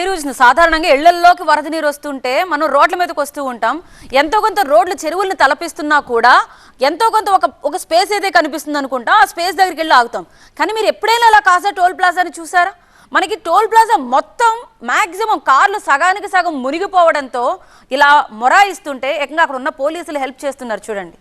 నీరు సాధారణంగా ఇళ్ళల్లోకి వరద నీరు వస్తుంటే మనం రోడ్ల మీదకి వస్తూ ఉంటాం. ఎంతో కొంత రోడ్లు చెరువులను తలపిస్తున్నా కూడా ఎంతో కొంత ఒక ఒక స్పేస్ అయితే కనిపిస్తుంది అనుకుంటా ఆ స్పేస్ దగ్గరికి వెళ్ళి ఆగుతాం. కానీ మీరు ఎప్పుడైనా అలా కాసా టోల్ ప్లాజాని చూసారా? మనకి టోల్ ప్లాజా మొత్తం మ్యాక్సిమం కార్లు సగానికి సగం మునిగిపోవడంతో ఇలా మొరాయిస్తుంటే ఏకంగా అక్కడ ఉన్న పోలీసులు హెల్ప్ చేస్తున్నారు చూడండి.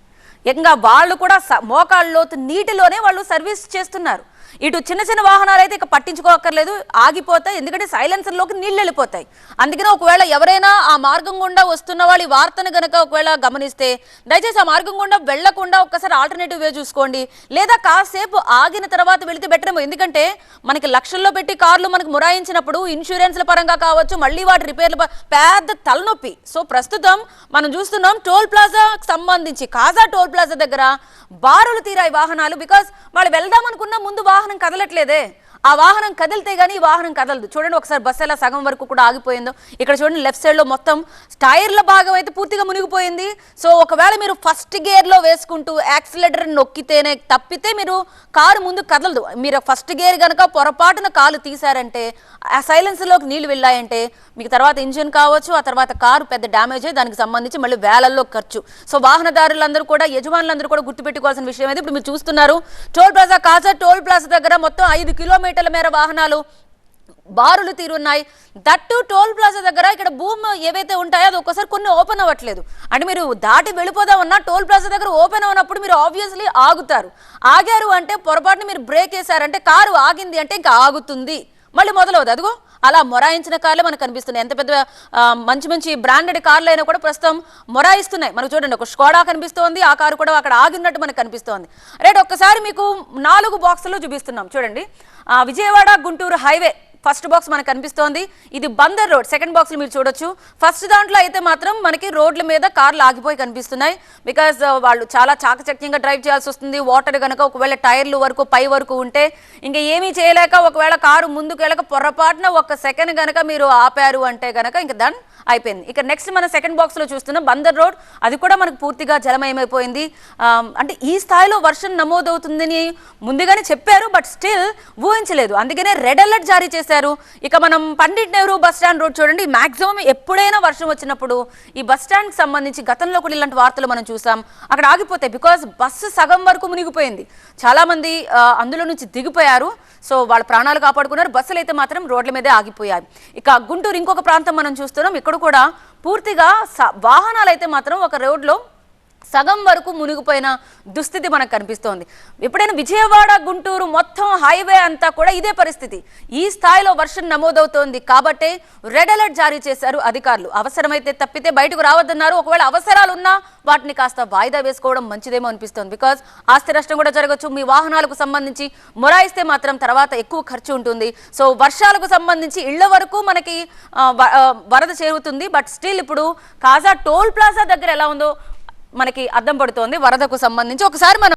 ఇంకా వాళ్ళు కూడా మోకాళ్ళలోతు నీటిలోనే వాళ్ళు సర్వీస్ చేస్తున్నారు. ఇటు చిన్న చిన్న వాహనాలు అయితే ఇక పట్టించుకోక్కర్లేదు ఆగిపోతాయి ఎందుకంటే సైలెన్సర్లోకి నీళ్ళు వెళ్ళిపోతాయి. అందుకనే ఒకవేళ ఎవరైనా ఆ మార్గం గుండా వస్తున్న వాళ్ళు ఈ వార్తను గనక ఒకవేళ గమనిస్తే దయచేసి ఆ మార్గం గుండా వెళ్ళకుండా ఒక్కసారి ఆల్టర్నేటివ్ వే చూసుకోండి. లేదా కాసేపు ఆగిన తర్వాత వెళితే బెటర్ ఎందుకంటే మనకి లక్షల్లో పెట్టి కార్లు మనకు మురాయించినప్పుడు ఇన్సూరెన్స్ల పరంగా కావచ్చు మళ్ళీ వాటి రిపేర్ల పెద్ద తలనొప్పి. సో ప్రస్తుతం మనం చూస్తున్నాం టోల్ ప్లాజాకి సంబంధించి కాజా టోల్ ప్లాజా దగ్గర బారులు తీరాయి వాహనాలు బికాస్ వాళ్ళు వెళ్దాం అనుకున్న ముందు వాహనం కదలట్లేదే. ఆ వాహనం కదిలితే గానీ వాహనం కదలదు. చూడండి ఒకసారి బస్సు ఎలా సగం వరకు కూడా ఆగిపోయిందో. ఇక్కడ చూడండి లెఫ్ట్ సైడ్లో మొత్తం టైర్ల భాగం అయితే పూర్తిగా మునిగిపోయింది. సో ఒకవేళ మీరు ఫస్ట్ గేర్లో వేసుకుంటూ యాక్సిలేటర్ నొక్కితేనే తప్పితే మీరు కారు ముందు కదలదు. మీరు ఫస్ట్ గేర్ గనక పొరపాటున కాలు తీశారంటే ఆ సైలెన్సర్లోకి నీళ్ళు వెళ్ళాయంటే మీకు తర్వాత ఇంజిన్ కావచ్చు ఆ తర్వాత కారు పెద్ద డ్యామేజ్ అయ్యి దానికి సంబంధించి మళ్ళీ వేలల్లో ఖర్చు. సో వాహనదారులందరూ కూడా యజమానులందరూ కూడా గుర్తుపెట్టుకోవాల్సిన విషయం అయితే ఇప్పుడు మీరు చూస్తున్నారు. Toll plaza Kaza toll plaza దగ్గర మొత్తం ఐదు కిలోమీటర్ కిలోమీటర్ల మేర వాహనాలు బారులు తీరున్నాయి. దట్టు టోల్ ప్లాజా దగ్గర ఇక్కడ భూమి ఏవైతే ఉంటాయో అది ఒక్కసారి కొన్ని ఓపెన్ అవ్వట్లేదు. అంటే మీరు దాటి వెళ్ళిపోదామన్నా టోల్ ప్లాజా దగ్గర ఓపెన్ అవునప్పుడు మీరు ఆబ్వియస్లీ ఆగుతారు. ఆగారు అంటే పొరపాటున మీరు బ్రేక్ వేశారంటే కారు ఆగింది అంటే ఇంకా ఆగుతుంది. మళ్ళీ మొదలవుద్ది. అదిగో అలా మొరాయించిన కార్లే మనకు కనిపిస్తున్నాయి. ఎంత పెద్ద మంచి మంచి బ్రాండెడ్ కార్లు అయినా కూడా ప్రస్తుతం మొరాయిస్తున్నాయి. మనకు చూడండి ఒక స్కోడా కనిపిస్తోంది ఆ కారు కూడా అక్కడ ఆగినట్టు మనకు కనిపిస్తోంది. రేట్ ఒక్కసారి మీకు నాలుగు బాక్సులు చూపిస్తున్నాం. చూడండి Vijayawada Guntur highway first box మనకు కనిపిస్తోంది. ఇది బందర్ రోడ్. సెకండ్ బాక్స్ మీరు చూడొచ్చు. ఫస్ట్ దాంట్లో అయితే మాత్రం మనకి రోడ్ల మీద కార్లు ఆగిపోయి కనిపిస్తున్నాయి. బికాజ్ వాళ్ళు చాలా చాకచక్యంగా డ్రైవ్ చేయాల్సి వస్తుంది. వాటర్ కనుక ఒకవేళ టైర్లు వరకు పై వరకు ఉంటే ఇంకా ఏమీ చేయలేక ఒకవేళ కారు ముందుకు వెళ్ళక పొరపాటున ఒక సెకండ్ కనుక మీరు ఆపారు అంటే కనుక ఇంకా దాన్ని అయిపోయింది. ఇక నెక్స్ట్ మన సెకండ్ బాక్స్లో చూస్తున్నాం బందర్ రోడ్. అది కూడా మనకు పూర్తిగా జలమయమైపోయింది. అంటే ఈ స్థాయిలో వర్షం నమోదవుతుందని ముందుగానే చెప్పారు బట్ స్టిల్ ఊహించలేదు. అందుకనే రెడ్ అలర్ట్ జారీ చేశారు. ఇక మనం Pandit Nehru bus stand road చూడండి. మాక్సిమం ఎప్పుడైనా వర్షం వచ్చినప్పుడు ఈ బస్ స్టాండ్ సంబంధించి గతంలో కూడా ఇలాంటి వార్తలు మనం చూసాం. అక్కడ ఆగిపోతాయి బికాజ్ బస్సు సగం వరకు మునిగిపోయింది. చాలా మంది అందులో నుంచి దిగిపోయారు. సో వాళ్ళ ప్రాణాలు కాపాడుకున్నారు. బస్సులు అయితే మాత్రం రోడ్ల మీదే ఆగిపోయాయి. ఇక గుంటూరు ఇంకొక ప్రాంతం మనం చూస్తున్నాం. ఇక్కడ కూడా పూర్తిగా వాహనాలు అయితే మాత్రం ఒక రోడ్లో సగం వరకు మునిగిపోయిన దుస్థితి మనకు కనిపిస్తోంది. ఎప్పుడైనా విజయవాడ గుంటూరు మొత్తం హైవే అంతా కూడా ఇదే పరిస్థితి. ఈ స్థాయిలో వర్షం నమోదవుతోంది కాబట్టే రెడ్ అలర్ట్ జారీ చేశారు అధికారులు. అవసరమైతే తప్పితే బయటకు రావద్దన్నారు. ఒకవేళ అవసరాలు ఉన్నా వాటిని కాస్త వాయిదా వేసుకోవడం మంచిదేమో అనిపిస్తోంది. బికాజ్ ఆస్తి నష్టం కూడా జరగచ్చు. మీ వాహనాలకు సంబంధించి మొరాయిస్తే మాత్రం తర్వాత ఎక్కువ ఖర్చు ఉంటుంది. సో వర్షాలకు సంబంధించి ఇళ్ళ వరకు మనకి వ- వరద చేరుతుంది. బట్ స్టిల్ ఇప్పుడు కాజా టోల్ ప్లాజా దగ్గర ఎలా ఉందో మనకి అర్థం పడుతోంది. వరదకు సంబంధించి ఒకసారి మనం